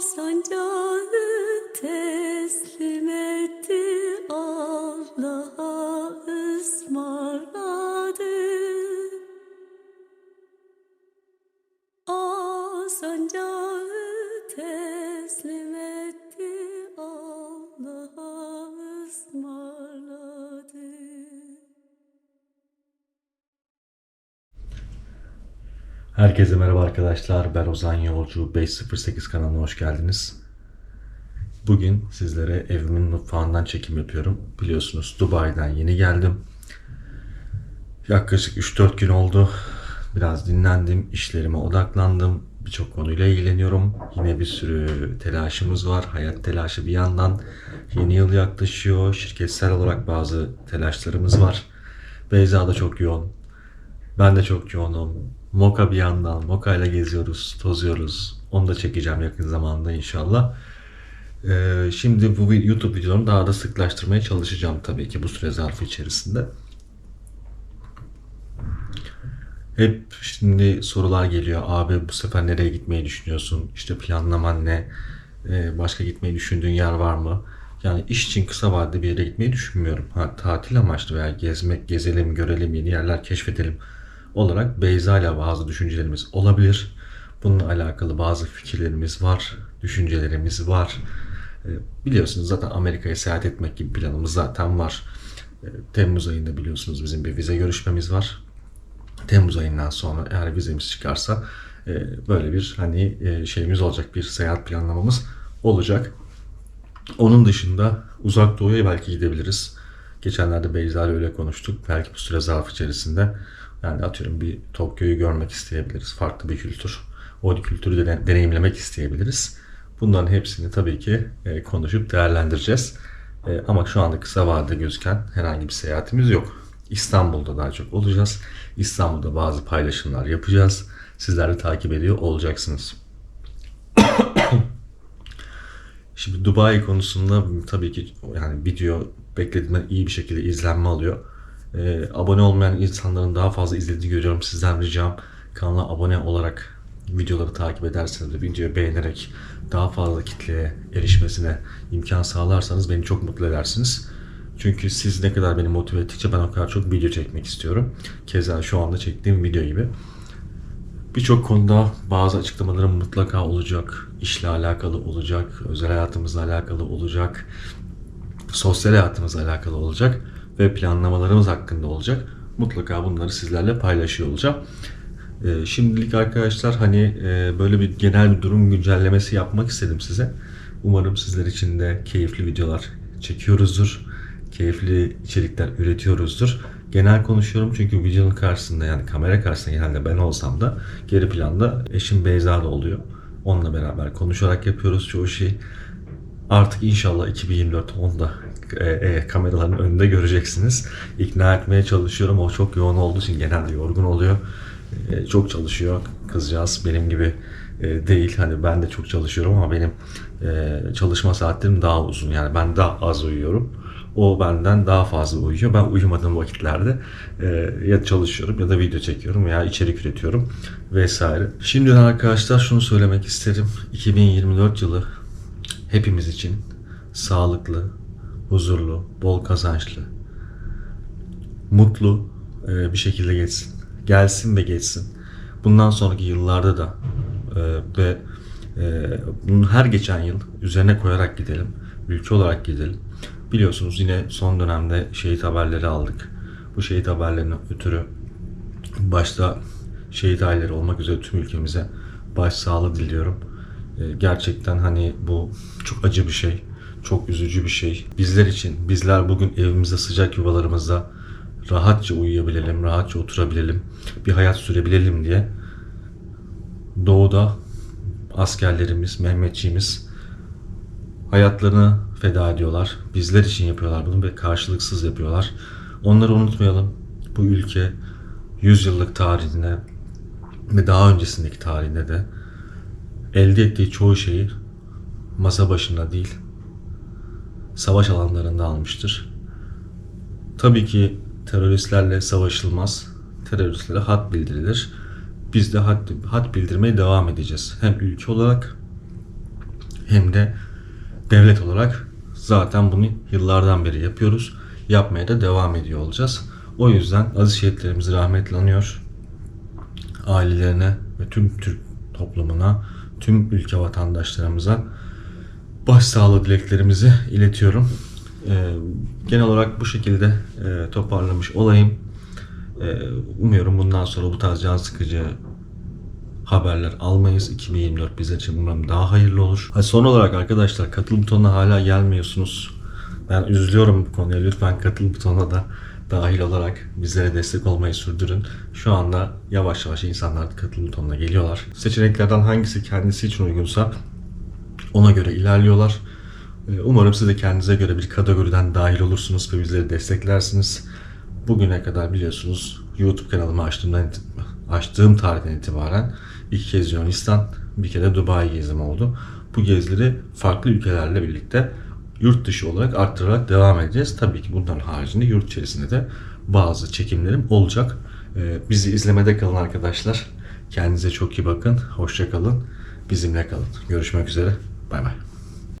sancağını teslim etti Allah'a ısmarladı. Al sancağını teslim Herkese merhaba arkadaşlar. Ben Ozan Yolcu 508 kanalına hoş geldiniz. Bugün sizlere evimin mutfağından çekim yapıyorum. Biliyorsunuz Dubai'den yeni geldim. Yaklaşık 3-4 gün oldu. Biraz dinlendim, işlerime odaklandım. Birçok konuyla ilgileniyorum. Yine bir sürü telaşımız var. Hayat telaşı bir yandan. Yeni yıl yaklaşıyor. Şirketsel olarak bazı telaşlarımız var. Beyza da çok yoğun. Ben de çok yoğunum. Moka bir yandan. Moka ile geziyoruz, tozuyoruz. Onu da çekeceğim yakın zamanda inşallah. Ee, şimdi bu YouTube videolarını daha da sıklaştırmaya çalışacağım tabii ki bu süre zarfı içerisinde. Hep şimdi sorular geliyor. Abi bu sefer nereye gitmeyi düşünüyorsun? İşte planlaman ne? Ee, başka gitmeyi düşündüğün yer var mı? Yani iş için kısa vadede bir yere gitmeyi düşünmüyorum. Ha, tatil amaçlı veya gezmek, gezelim, görelim, yeni yerler keşfedelim olarak Beyza ile bazı düşüncelerimiz olabilir. Bununla alakalı bazı fikirlerimiz var, düşüncelerimiz var. Ee, Biliyorsunuz zaten Amerika'ya seyahat etmek gibi planımız zaten var. Ee, Temmuz ayında biliyorsunuz bizim bir vize görüşmemiz var. Temmuz ayından sonra eğer vizemiz çıkarsa e, böyle bir hani e, şeyimiz olacak, bir seyahat planlamamız olacak. Onun dışında uzak doğuya belki gidebiliriz. Geçenlerde Beyza ile öyle konuştuk. Belki bu süre zarfı içerisinde yani atıyorum bir Tokyo'yu görmek isteyebiliriz. Farklı bir kültür. O kültürü de deneyimlemek isteyebiliriz. Bunların hepsini tabii ki e, konuşup değerlendireceğiz. E, ama şu anda kısa vadede gözüken herhangi bir seyahatimiz yok. İstanbul'da daha çok olacağız. İstanbul'da bazı paylaşımlar yapacağız. Sizler de takip ediyor olacaksınız. Şimdi Dubai konusunda tabii ki yani video beklediğimden iyi bir şekilde izlenme alıyor. Ee, abone olmayan insanların daha fazla izlediğini görüyorum. Sizden ricam kanala abone olarak videoları takip ederseniz ve videoyu beğenerek daha fazla kitleye erişmesine imkan sağlarsanız beni çok mutlu edersiniz. Çünkü siz ne kadar beni motive ettikçe ben o kadar çok video çekmek istiyorum. Keza şu anda çektiğim video gibi. Birçok konuda bazı açıklamalarım mutlaka olacak. İşle alakalı olacak, özel hayatımızla alakalı olacak, sosyal hayatımızla alakalı olacak ve planlamalarımız hakkında olacak. Mutlaka bunları sizlerle paylaşıyor olacağım. Ee, şimdilik arkadaşlar hani e, böyle bir genel bir durum güncellemesi yapmak istedim size. Umarım sizler için de keyifli videolar çekiyoruzdur. Keyifli içerikler üretiyoruzdur. Genel konuşuyorum çünkü videonun karşısında yani kamera karşısında genelde ben olsam da geri planda eşim Beyza da oluyor. Onunla beraber konuşarak yapıyoruz çoğu şeyi. Artık inşallah 2024 onda e, e, kameraların önünde göreceksiniz. İkna etmeye çalışıyorum. O çok yoğun olduğu için genelde yorgun oluyor. E, çok çalışıyor kızcağız. Benim gibi e, değil. Hani ben de çok çalışıyorum ama benim e, çalışma saatlerim daha uzun. Yani ben daha az uyuyorum. O benden daha fazla uyuyor. Ben uyumadığım vakitlerde e, ya çalışıyorum ya da video çekiyorum veya içerik üretiyorum vesaire. Şimdiden arkadaşlar şunu söylemek isterim. 2024 yılı hepimiz için sağlıklı, huzurlu, bol kazançlı, mutlu e, bir şekilde geçsin. Gelsin ve geçsin. Bundan sonraki yıllarda da e, ve e, bunu her geçen yıl üzerine koyarak gidelim. Ülke olarak gidelim. Biliyorsunuz yine son dönemde şehit haberleri aldık. Bu şehit haberlerinden ötürü başta şehit aileleri olmak üzere tüm ülkemize başsağlığı diliyorum. E, gerçekten hani bu çok acı bir şey. Çok üzücü bir şey. Bizler için, bizler bugün evimizde sıcak yuvalarımızda rahatça uyuyabilelim, rahatça oturabilelim, bir hayat sürebilelim diye doğuda askerlerimiz, Mehmetçiğimiz hayatlarını feda ediyorlar. Bizler için yapıyorlar bunu ve karşılıksız yapıyorlar. Onları unutmayalım. Bu ülke 100 yıllık tarihine ve daha öncesindeki tarihinde de elde ettiği çoğu şeyi masa başında değil, savaş alanlarında almıştır. Tabii ki teröristlerle savaşılmaz. Teröristlere hat bildirilir. Biz de hat, hat bildirmeye devam edeceğiz. Hem ülke olarak hem de devlet olarak zaten bunu yıllardan beri yapıyoruz. Yapmaya da devam ediyor olacağız. O yüzden aziz şehitlerimizi rahmetle anıyor. Ailelerine ve tüm Türk toplumuna, tüm ülke vatandaşlarımıza başsağlığı dileklerimizi iletiyorum. Ee, genel olarak bu şekilde e, toparlamış olayım. Ee, umuyorum bundan sonra bu tarz can sıkıcı haberler almayız. 2024 bizler için umarım daha hayırlı olur. Ha, son olarak arkadaşlar katıl butonuna hala gelmiyorsunuz. Ben üzülüyorum bu konuya. Lütfen katıl butonuna da dahil olarak bizlere destek olmayı sürdürün. Şu anda yavaş yavaş insanlar katıl butonuna geliyorlar. Seçeneklerden hangisi kendisi için uygunsa ona göre ilerliyorlar. Ee, Umarım siz de kendinize göre bir kategoriden dahil olursunuz ve bizleri desteklersiniz. Bugüne kadar biliyorsunuz YouTube kanalımı açtığımdan açtığım tarihten itibaren iki kez Yunanistan, bir kere Dubai gezim oldu. Bu gezileri farklı ülkelerle birlikte yurt dışı olarak arttırarak devam edeceğiz. Tabii ki bunların haricinde yurt içerisinde de bazı çekimlerim olacak. Ee, Bizi izlemede kalın arkadaşlar. Kendinize çok iyi bakın. Hoşça kalın. Bizimle kalın. Görüşmek üzere. Bay bay.